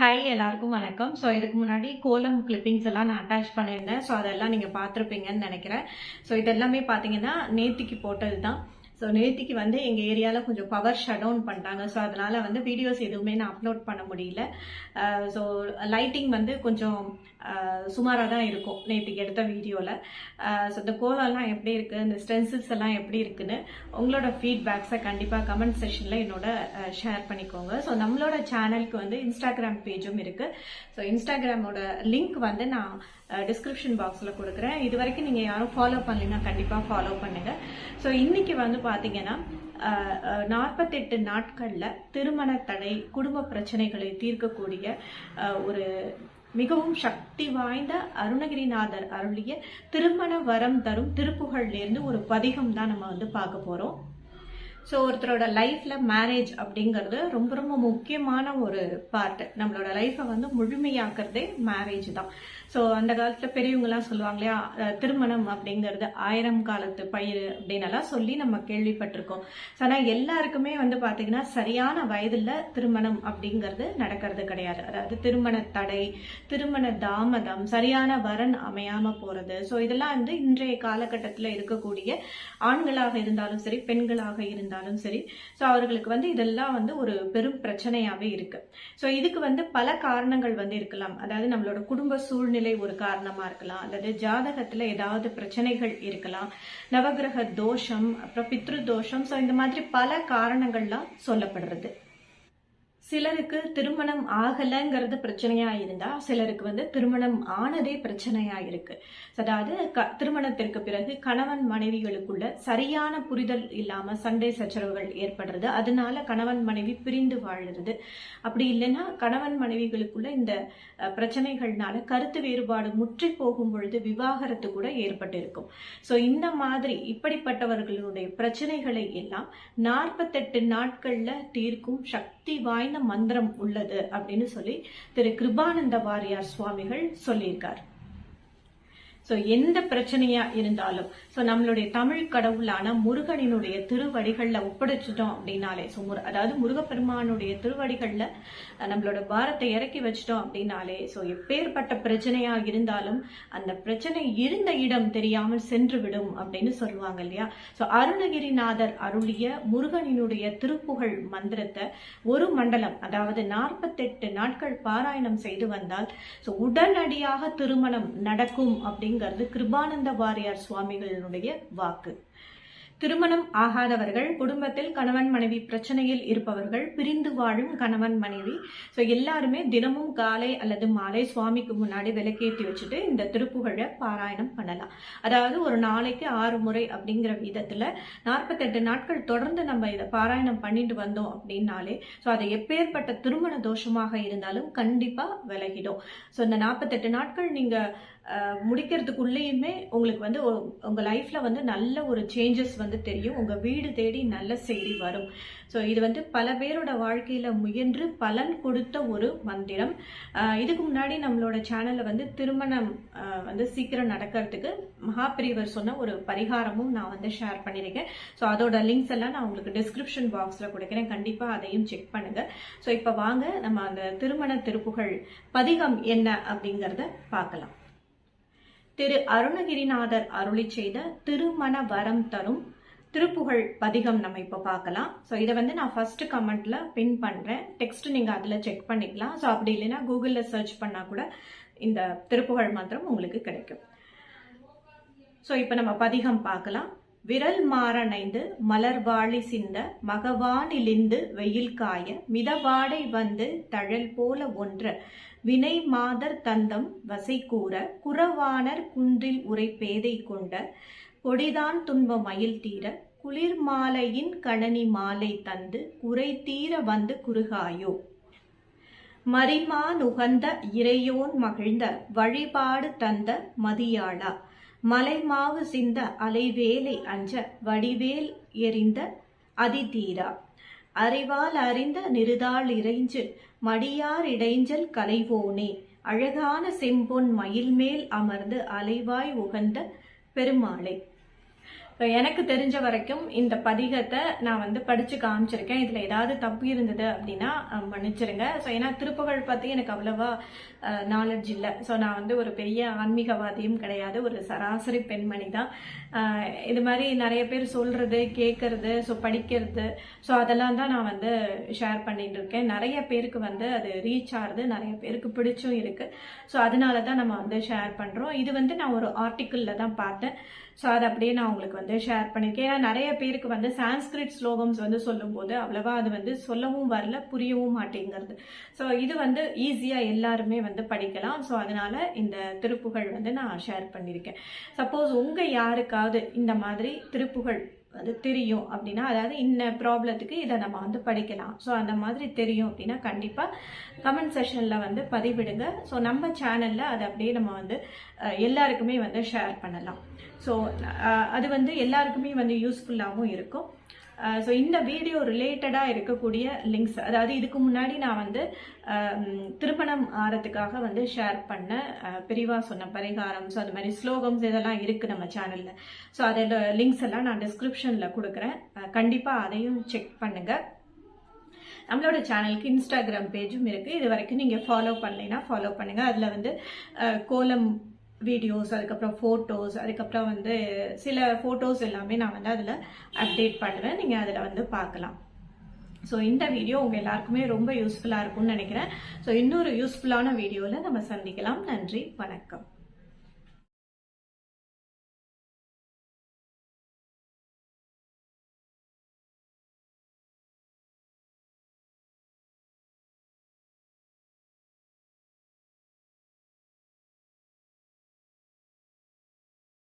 Hi எல்லாருக்கும் வணக்கம். So இதுக்கு முன்னாடி கோலம் கிளிப்பிங்ஸ் எல்லாம் நான் அட்டாச் பண்ணியிருந்தேன். ஸோ அதெல்லாம் நீங்கள் பார்த்துருப்பீங்கன்னு நினைக்கிறேன். ஸோ இதெல்லாமே பார்த்தீங்கன்னா நேத்திக்கு போட்டது தான் ஸோ நேத்திக்கு வந்து எங்கள் ஏரியாவில் கொஞ்சம் பவர் ஷட் டவுன் பண்ணிட்டாங்க. ஸோ அதனால் வந்து வீடியோஸ் எதுவுமே நான் அப்லோட் பண்ண முடியல. Uh, ஸோ லைட்டிங் வந்து கொஞ்சம் uh, சுமாராக தான் இருக்கும் நேற்றுக்கு எடுத்த வீடியோவில் ஸோ uh, இந்த கோலம்லாம் எப்படி இருக்குது இந்த ஸ்டென்சில்ஸ் எல்லாம் எப்படி இருக்குன்னு உங்களோட ஃபீட்பேக்ஸை கண்டிப்பாக கமெண்ட் செஷனில் என்னோட ஷேர் பண்ணிக்கோங்க. ஸோ நம்மளோட சேனலுக்கு வந்து இன்ஸ்டாகிராம் பேஜும் இருக்குது ஸோ இன்ஸ்டாகிராமோட லிங்க் வந்து நான் டிஸ்கிரிப்ஷன் பாக்ஸில் கொடுக்குறேன். இது வரைக்கும் நீங்கள் யாரும் ஃபாலோ பண்ணலைன்னா கண்டிப்பாக ஃபாலோ பண்ணுங்கள் ஸோ இன்றைக்கி வந்து பார்த்தீங்கன்னா நாற்பத்தெட்டு நாட்களில் திருமண தடை குடும்ப பிரச்சனைகளை தீர்க்கக்கூடிய ஒரு மிகவும் சக்தி வாய்ந்த அருணகிரிநாதர் அருளிய திருமண வரம் தரும் திருப்புகழ்லேருந்து ஒரு பதிகம் தான் நம்ம வந்து பார்க்க போகிறோம் ஸோ ஒருத்தரோட லைஃப்பில் மேரேஜ் அப்படிங்கிறது ரொம்ப ரொம்ப முக்கியமான ஒரு பார்ட் நம்மளோட லைஃப்பை வந்து முழுமையாக்குறதே மேரேஜ் தான். ஸோ அந்த காலத்தில் பெரியவங்களாம் சொல்லுவாங்க இல்லையா திருமணம் அப்படிங்கிறது ஆயிரம் காலத்து பயிர் அப்படின்னு எல்லாம் சொல்லி நம்ம கேள்விப்பட்டிருக்கோம். ஸோ ஆனால் எல்லாருக்குமே வந்து பார்த்தீங்கன்னா சரியான வயதில் திருமணம் அப்படிங்கிறது நடக்கிறது கிடையாது. அதாவது திருமண தடை திருமண தாமதம் சரியான வரன் அமையாமல் போகிறது ஸோ இதெல்லாம் வந்து இன்றைய காலகட்டத்தில் இருக்கக்கூடிய ஆண்களாக இருந்தாலும் சரி பெண்களாக இருந்தாலும் இருந்தாலும் சரி. ஸோ அவர்களுக்கு வந்து இதெல்லாம் வந்து ஒரு பெரும் பிரச்சனையாகவே இருக்குது ஸோ இதுக்கு வந்து பல காரணங்கள் வந்து இருக்கலாம். அதாவது நம்மளோட குடும்ப சூழ்நிலை ஒரு காரணமாக இருக்கலாம். அல்லது ஜாதகத்தில் ஏதாவது பிரச்சனைகள் இருக்கலாம். நவகிரக தோஷம் அப்புறம் பித்ரு தோஷம். ஸோ இந்த மாதிரி பல காரணங்கள்லாம் சொல்லப்படுறது. சிலருக்கு திருமணம் ஆகலைங்கிறது பிரச்சனையா இருந்தா சிலருக்கு வந்து திருமணம் ஆனதே பிரச்சனையா இருக்கு அதாவது க திருமணத்திற்கு பிறகு கணவன் மனைவிகளுக்குள்ள சரியான புரிதல் இல்லாம சண்டை சச்சரவுகள் ஏற்படுறது அதனால கணவன் மனைவி பிரிந்து வாழுறது. அப்படி இல்லைன்னா கணவன் மனைவிகளுக்குள்ள இந்த பிரச்சனைகள்னால கருத்து வேறுபாடு முற்றி போகும் பொழுது விவாகரத்து கூட ஏற்பட்டு இருக்கும் ஸோ இந்த மாதிரி இப்படிப்பட்டவர்களுடைய பிரச்சனைகளை எல்லாம் நாற்பத்தெட்டு நாட்கள்ல தீர்க்கும் சக்தி வாய்ந்த மந்திரம் உள்ளது அப்படின்னு சொல்லி திரு கிருபானந்த வாரியார் சுவாமிகள் சொல்லியிருக்கார். ஸோ எந்த பிரச்சனையா இருந்தாலும் ஸோ நம்மளுடைய தமிழ் கடவுளான முருகனினுடைய திருவடிகளில் ஒப்படைச்சிட்டோம் அப்படின்னாலே ஸோ முரு அதாவது முருகப்பெருமானுடைய திருவடிகளில் நம்மளோட பாரத்தை இறக்கி வச்சிட்டோம் அப்படின்னாலே ஸோ எப்பேற்பட்ட பிரச்சனையா இருந்தாலும் அந்த பிரச்சனை இருந்த இடம் தெரியாமல் சென்று விடும் அப்படின்னு சொல்லுவாங்க இல்லையா? ஸோ அருணகிரிநாதர் அருளிய முருகனினுடைய திருப்புகழ் மந்திரத்தை ஒரு மண்டலம் அதாவது நாற்பத்தெட்டு நாட்கள் பாராயணம் செய்து வந்தால் ஸோ உடனடியாக திருமணம் நடக்கும் அப்படிங்கிறது கிருபானந்த வாரியார் சுவாமிகளினுடைய வாக்கு. திருமணம் ஆகாதவர்கள் குடும்பத்தில் கணவன் மனைவி பிரச்சனையில் இருப்பவர்கள் பிரிந்து வாழும் கணவன் மனைவி. ஸோ எல்லாருமே தினமும் காலை அல்லது மாலை சுவாமிக்கு முன்னாடி விளக்கேற்றி வச்சுட்டு இந்த திருப்புகழை பாராயணம் பண்ணலாம். அதாவது ஒரு நாளைக்கு ஆறு முறை அப்படிங்கிற விதத்தில் நாற்பத்தெட்டு நாட்கள் தொடர்ந்து நம்ம இதை பாராயணம் பண்ணிட்டு வந்தோம் அப்படின்னாலே ஸோ அது எப்பேற்பட்ட திருமண தோஷமாக இருந்தாலும் கண்டிப்பாக விலகிடும். ஸோ இந்த நாற்பத்தெட்டு நாட்கள் நீங்கள் முடிக்கிறதுக்குள்ளேயுமே உங்களுக்கு வந்து உங்கள் லைஃப்பில் வந்து நல்ல ஒரு சேஞ்சஸ் வந்து தெரியும். உங்க வீடு தேடி நல்ல செய்தி வரும். ஸோ இது வந்து பல பேரோட வாழ்க்கையில முயன்று பலன் கொடுத்த ஒரு மந்திரம். இதுக்கு முன்னாடி நம்மளோட சேனல்ல வந்து திருமணம் வந்து சீக்கிரம் நடக்கிறதுக்கு மகாபிரிவர் சொன்ன ஒரு பரிகாரமும் நான் வந்து ஷேர் பண்ணியிருக்கேன் ஸோ அதோட லிங்க்ஸ் எல்லாம் நான் உங்களுக்கு டிஸ்கிரிப்ஷன் பாக்ஸில் கொடுக்குறேன். கண்டிப்பாக அதையும் செக் பண்ணுங்க. ஸோ இப்போ வாங்க நம்ம அந்த திருமண திருப்புகழ் பதிகம் என்ன அப்படிங்கிறத பார்க்கலாம். திரு அருணகிரிநாதர் அருளி செய்த திருமண வரம் தரும் திருப்புகழ் பதிகம் நம்ம இப்போ பார்க்கலாம். ஸோ இதை வந்து நான் ஃபர்ஸ்ட் கமெண்ட்ல பின் பண்றேன். டெக்ஸ்ட் நீங்க அதில் செக் பண்ணிக்கலாம். ஸோ அப்படி இல்லைன்னா கூகுளில் சர்ச் பண்ணா கூட இந்த திருப்புகழ் மந்திரம் உங்களுக்கு கிடைக்கும். ஸோ இப்போ நம்ம பதிகம் பார்க்கலாம். விரல் மாறணைந்து மலர்வாழி சிந்த மகவானிலிந்து வெயில் காய மிதவாடை வந்து தழல் போல ஒன்ற வினை மாதர் தந்தம் வசை கூற குறவானர் குன்றில் உரை பேதை கொண்ட கொடிதான் துன்ப மயில் தீர குளிர் மாலையின் கணனி மாலை தந்து குறை தீர வந்து குறுகாயோ? மரிமா நுகர்ந்த இறையோன் மகிழ்ந்த வழிபாடு தந்த மதியாளா? மலைமாவு சிந்த அலைவேலை அஞ்ச வடிவேல் எறிந்த அதிதீரா? அறிவால் அறிந்த நிருதாள் இறைஞ்சு மடியார் இடைஞ்சல் கலைவோனே? அழகான செம்பொன் மயில் மேல் அமர்ந்து அலைவாய் உகந்த பெருமாளை? எனக்கு தெரிஞ்ச வரைக்கும் இந்த பதிகத்தை நான் வந்து படிச்சு காமிச்சிருக்கேன். இதுல ஏதாவது தப்பு இருந்தது அப்படின்னா மன்னிச்சிருங்க. ஸோ ஏன்னா திருப்புகழ் பத்தி எனக்கு அவ்வளவா நாலேஜ் இல்லை. ஸோ நான் வந்து ஒரு பெரிய ஆன்மீகவாதியும் கிடையாது. ஒரு சராசரி பெண்மணி தான். இது மாதிரி நிறைய பேர் சொல்றது கேட்கறது ஸோ படிக்கிறது. ஸோ அதெல்லாம் தான் நான் வந்து ஷேர் பண்ணிட்டு இருக்கேன். நிறைய பேருக்கு வந்து அது ரீச் ஆகுது. நிறைய பேருக்கு பிடிச்சும் இருக்கு. ஸோ அதனால தான் நம்ம வந்து ஷேர் பண்றோம். இது வந்து நான் ஒரு ஆர்டிக்கிளில் தான் பார்த்தேன். ஸோ அதை அப்படியே நான் உங்களுக்கு வந்து ஷேர் பண்ணியிருக்கேன் ஏன்னா நிறைய பேருக்கு வந்து சான்ஸ்கிரிட் ஸ்லோகம்ஸ் வந்து சொல்லும்போது அவ்வளவா அது வந்து சொல்லவும் வரல புரியவும் மாட்டேங்கிறது. ஸோ இது வந்து ஈஸியாக எல்லாருமே வந்து படிக்கலாம். ஸோ அதனால இந்த திருப்புகழ் வந்து நான் ஷேர் பண்ணியிருக்கேன் சப்போஸ் உங்கள் யாருக்காவது இந்த மாதிரி திருப்புகழ் அது தெரியும் அப்படின்னா அதாவது இந்த ப்ராப்ளத்துக்கு இதை நம்ம வந்து படிக்கலாம். ஸோ அந்த மாதிரி தெரியும் அப்படின்னா கண்டிப்பாக கமெண்ட் செஷனில் வந்து பதிவிடுங்க. ஸோ நம்ம சேனலில் அதை அப்படியே நம்ம வந்து எல்லாருக்குமே வந்து ஷேர் பண்ணலாம். ஸோ அது வந்து எல்லாருக்குமே வந்து யூஸ்ஃபுல்லாகவும் இருக்கும். ஸோ இந்த வீடியோ ரிலேட்டடாக இருக்கக்கூடிய லிங்க்ஸ் அதாவது இதுக்கு முன்னாடி நான் வந்து திருமணம் ஆறதுக்காக வந்து ஷேர் பண்ண பிரிவாக சொன்ன பரிகாரம் ஸோ அந்த மாதிரி ஸ்லோகம்ஸ் இதெல்லாம் இருக்குது நம்ம சேனலில் ஸோ அதோட லிங்க்ஸ் எல்லாம் நான் டிஸ்கிரிப்ஷனில் கொடுக்குறேன். கண்டிப்பாக அதையும் செக் பண்ணுங்கள் நம்மளோட சேனலுக்கு இன்ஸ்டாகிராம் பேஜும் இருக்குது இது வரைக்கும் நீங்கள் ஃபாலோ பண்ணலைன்னா ஃபாலோ பண்ணுங்கள் அதில் வந்து கோலம் வீடியோஸ் அதுக்கப்புறம் ஃபோட்டோஸ் அதுக்கப்புறம் வந்து சில ஃபோட்டோஸ் எல்லாமே நான் வந்து அதில் அப்டேட் பண்ணுவேன். நீங்கள் அதில் வந்து பார்க்கலாம். ஸோ இந்த வீடியோ உங்கள் எல்லாருக்குமே ரொம்ப யூஸ்ஃபுல்லாக இருக்கும்னு நினைக்கிறேன். ஸோ இன்னொரு யூஸ்ஃபுல்லான வீடியோவில் நம்ம சந்திக்கலாம். நன்றி வணக்கம்.